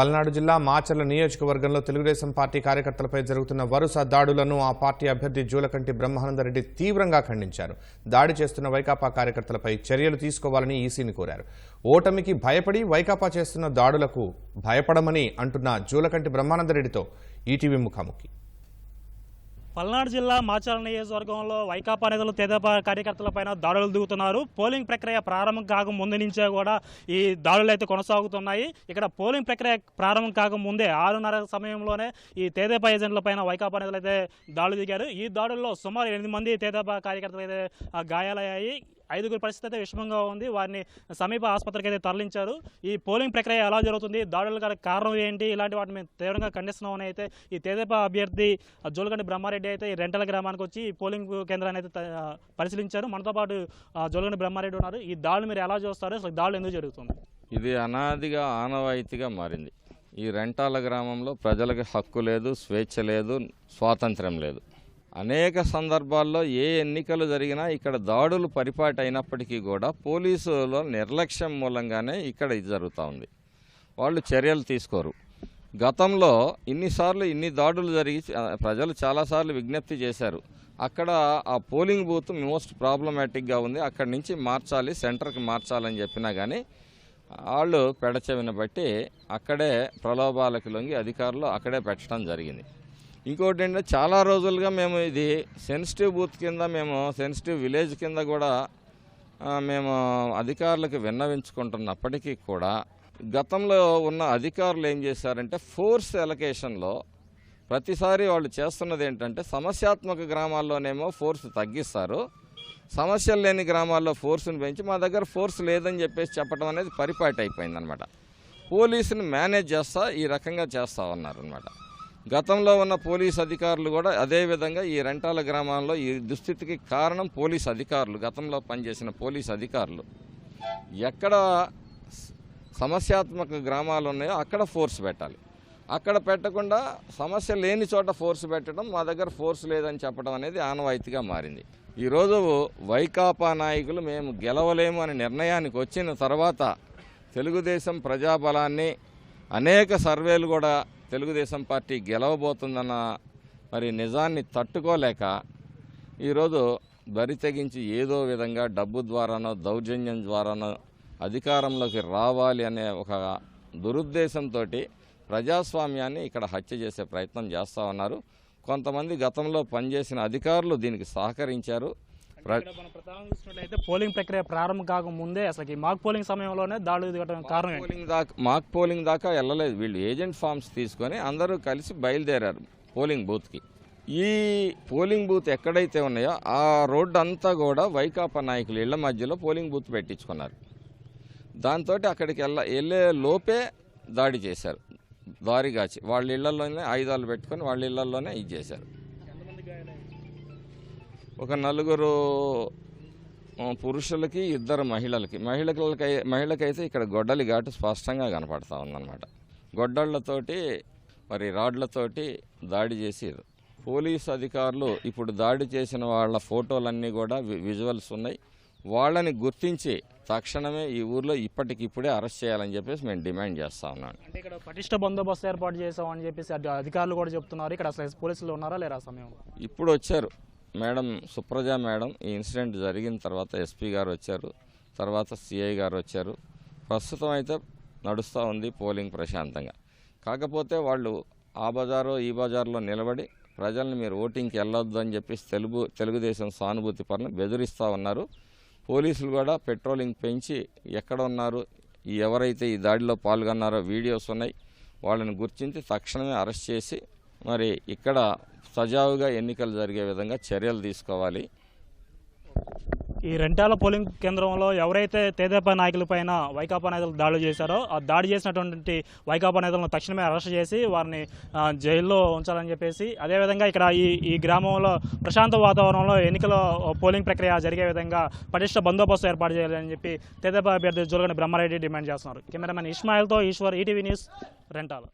పల్నాడు జిల్లా మాచర్ల నియోజకవర్గంలో తెలుగుదేశం పార్టీ కార్యకర్తలపై జరుగుతున్న వరుస దాడులను ఆ పార్టీ అభ్యర్థి జూలకంటి బ్రహ్మానందరెడ్డి తీవ్రంగా ఖండించారు. దాడి చేస్తున్న వైకాపా కార్యకర్తలపై చర్యలు తీసుకోవాలని ఈసీని కోరారు. ఓటమికి భయపడి వైకాపా చేస్తున్న దాడులకు భయపడమని అంటున్న జూలకంటి బ్రహ్మానందరెడ్డితో ఈటీవీ ముఖాముఖి. పల్నాడు జిల్లా మాచర్ల నియోజకవర్గంలో వైకాపా నేతలు తెదేపా కార్యకర్తలపైన దాడులు దిగుతున్నారు. పోలింగ్ ప్రక్రియ ప్రారంభం కాక ముందు నుంచే కూడా ఈ దాడులు అయితే కొనసాగుతున్నాయి. ఇక్కడ పోలింగ్ ప్రక్రియ ప్రారంభం కాక ముందే ఆరున్నర సమయంలోనే ఈ తెదేపా ఏజెంట్లపైన వైకాపా నేతలు అయితే దాడులు దిగారు. ఈ దాడుల్లో సుమారు ఎనిమిది మంది తెదేపా కార్యకర్తలు అయితే గాయాలయ్యాయి. ఐదుగురు పరిస్థితి అయితే విషమంగా ఉంది. వారిని సమీప ఆసుపత్రికి అయితే తరలించారు. ఈ పోలింగ్ ప్రక్రియ ఎలా జరుగుతుంది? దాడుల గల కారణం ఏంటి? ఇలాంటి వాటిని మేము తీవ్రంగా ఖండిస్తున్నామని అయితే ఈ తెదేపా అభ్యర్థి జోలగండి బ్రహ్మారెడ్డి అయితే ఈ రెంటల గ్రామానికి వచ్చి ఈ పోలింగ్ కేంద్రాన్ని అయితే పరిశీలించారు. మనతో పాటు జోలగండి బ్రహ్మారెడ్డి ఉన్నారు. ఈ దాడులు మీరు ఎలా చూస్తారు? అసలు దాడులు ఎందుకు జరుగుతుంది ఇది అనాదిగా ఆనవాయితీగా మారింది. ఈ రెంటాల గ్రామంలో ప్రజలకు హక్కు లేదు స్వేచ్ఛ లేదు స్వాతంత్రం లేదు. అనేక సందర్భాల్లో ఏ ఎన్నికలు జరిగినా ఇక్కడ దాడులు పరిపాటి అయినప్పటికీ కూడా పోలీసుల నిర్లక్ష్యం మూలంగానే ఇక్కడ ఇది జరుగుతూ ఉంది. వాళ్ళు చర్యలు తీసుకోరు. గతంలో ఇన్నిసార్లు ఇన్ని దాడులు జరిగి ప్రజలు చాలాసార్లు విజ్ఞప్తి చేశారు. అక్కడ ఆ పోలింగ్ బూత్ మోస్ట్ ప్రాబ్లమాటిక్గా ఉంది. అక్కడి నుంచి మార్చాలి సెంటర్కి మార్చాలని చెప్పినా కానీ వాళ్ళు పెడచెవిన బట్టి అక్కడే ప్రలోభాలకు లొంగి అధికారులు అక్కడే పెట్టడం జరిగింది. ఇంకోటి ఏంటంటే చాలా రోజులుగా మేము ఇది సెన్సిటివ్ బూత్ కింద మేము సెన్సిటివ్ విలేజ్ కింద కూడా మేము అధికారులకు విన్నవించుకుంటున్నప్పటికీ కూడా గతంలో ఉన్న అధికారులు ఏం చేశారంటే ఫోర్స్ ఎలకేషన్లో ప్రతిసారి వాళ్ళు చేస్తున్నది ఏంటంటే సమస్యాత్మక గ్రామాల్లోనేమో ఫోర్స్ తగ్గిస్తారు. సమస్యలు లేని గ్రామాల్లో ఫోర్స్ని పెంచి మా దగ్గర ఫోర్స్ లేదని చెప్పేసి చెప్పడం అనేది పరిపాటి అయిపోయిందనమాట. పోలీసుని మేనేజ్ చేస్తా ఈ రకంగా చేస్తా ఉన్నారనమాట. గతంలో ఉన్న పోలీస్ అధికారులు కూడా అదే విధంగా ఈ రెంటాల గ్రామాల్లో ఈ దుస్థితికి కారణం పోలీస్ అధికారులు గతంలో పనిచేసిన పోలీస్ అధికారులు. ఎక్కడ సమస్యాత్మక గ్రామాలు ఉన్నాయో అక్కడ ఫోర్స్ పెట్టాలి. అక్కడ పెట్టకుండా సమస్య లేని చోట ఫోర్స్ పెట్టడం మా దగ్గర ఫోర్స్ లేదని చెప్పడం అనేది ఆనవాయితీగా మారింది. ఈరోజు వైకాపా నాయకులు మేము గెలవలేము అనే నిర్ణయానికి వచ్చిన తర్వాత తెలుగుదేశం ప్రజాబలాన్ని అనేక సర్వేలు కూడా తెలుగుదేశం పార్టీ గెలవబోతుందన్న మరి నిజాన్ని తట్టుకోలేక ఈరోజు బరి తెగించి ఏదో విధంగా డబ్బు ద్వారానో దౌర్జన్యం ద్వారానో అధికారంలోకి రావాలి అనే ఒక దురుద్దేశంతో ప్రజాస్వామ్యాన్ని ఇక్కడ హత్య చేసే ప్రయత్నం చేస్తూ ఉన్నారు. కొంతమంది గతంలో పనిచేసిన అధికారులు దీనికి సహకరించారు. మనం ప్రధానంగా చూసినట్లయితే పోలింగ్ ప్రక్రియ ప్రారంభం కాక ముందే అసలు ఈ మాక్ పోలింగ్ సమయంలోనే దాడులు దిగడం కారణం పోలింగ్ దాకా మాక్ పోలింగ్ దాకా వెళ్ళలేదు. వీళ్ళు ఏజెంట్ ఫామ్స్ తీసుకొని అందరూ కలిసి బయలుదేరారు పోలింగ్ బూత్కి. ఈ పోలింగ్ బూత్ ఎక్కడైతే ఉన్నాయో ఆ రోడ్డు అంతా కూడా వైకాపా నాయకులు ఇళ్ళ మధ్యలో పోలింగ్ బూత్ పెట్టించుకున్నారు. దాంతో అక్కడికి వెళ్ళ వెళ్ళే లోపే దాడి చేశారు. దారిగాచి వాళ్ళ ఇళ్ళలోనే ఆయుధాలు పెట్టుకొని వాళ్ళ ఇళ్ళలోనే ఇది చేశారు. ఒక నలుగురు పురుషులకి ఇద్దరు మహిళలకి. మహిళలకి మహిళకైతే ఇక్కడ గొడ్డలి ఘాటు స్పష్టంగా కనపడతా ఉందన్నమాట. గొడ్డళ్ళతోటి మరి రాడ్లతోటి దాడి చేసిరు పోలీస్ అధికారులు ఇప్పుడు దాడి చేసిన వాళ్ళ ఫోటోలన్నీ కూడా విజువల్స్ ఉన్నాయి. వాళ్ళని గుర్తించి తక్షణమే ఈ ఊర్లో ఇప్పటికిప్పుడే అరెస్ట్ చేయాలని చెప్పేసి మేము డిమాండ్ చేస్తా ఉన్నాను అంటే ఇక్కడ పటిష్ట బందోబస్తు ఏర్పాటు చేసామని చెప్పేసి అధికారులు కూడా చెప్తున్నారు. ఇక్కడ అసలు పోలీసులు ఉన్నారా లేరా ఆ సమయంలో? ఇప్పుడు వచ్చారు. మేడం సుప్రజ మేడం ఈ ఇన్సిడెంట్ జరిగిన తర్వాత ఎస్పీ గారు వచ్చారు తర్వాత సిఐ గారు వచ్చారు. ప్రస్తుతం అయితే నడుస్తూ ఉంది పోలింగ్ ప్రశాంతంగా. కాకపోతే వాళ్ళు ఆ బజారు ఈ బజార్లో నిలబడి ప్రజల్ని మీరు ఓటింగ్కి వెళ్ళొద్దు అని చెప్పేసి తెలుగు తెలుగుదేశం సానుభూతి పనులు బెదిరిస్తూ ఉన్నారు. పోలీసులు కూడా పెట్రోలింగ్ పెంచి ఎక్కడ ఉన్నారు ఎవరైతే ఈ దాడిలో పాల్గొన్నారో వీడియోస్ ఉన్నాయి వాళ్ళని గుర్తించి తక్షణమే అరెస్ట్ చేసి మరి ఇక్కడ సజావుగా ఎన్నికలు జరిగే విధంగా చర్యలు తీసుకోవాలి. ఈ రెంటాల పోలింగ్ కేంద్రంలో ఎవరైతే తెదేపా నాయకులపైన వైకాపా నేతలు దాడులు చేశారో ఆ దాడి చేసినటువంటి వైకాపా నేతలను తక్షణమే అరెస్ట్ చేసి వారిని జైల్లో ఉంచాలని చెప్పేసి అదేవిధంగా ఇక్కడ ఈ ఈ గ్రామంలో ప్రశాంత వాతావరణంలో ఎన్నికల పోలింగ్ ప్రక్రియ జరిగే విధంగా పటిష్ట బందోబస్తు ఏర్పాటు చేయాలని చెప్పి తెదేపా అభ్యర్థి జోలగని బ్రహ్మారెడ్డి డిమాండ్ చేస్తున్నారు. కెమెరామెన్ ఇస్మాయిల్తో ఈశ్వర్ ఈటీవీ న్యూస్ రెంటాల.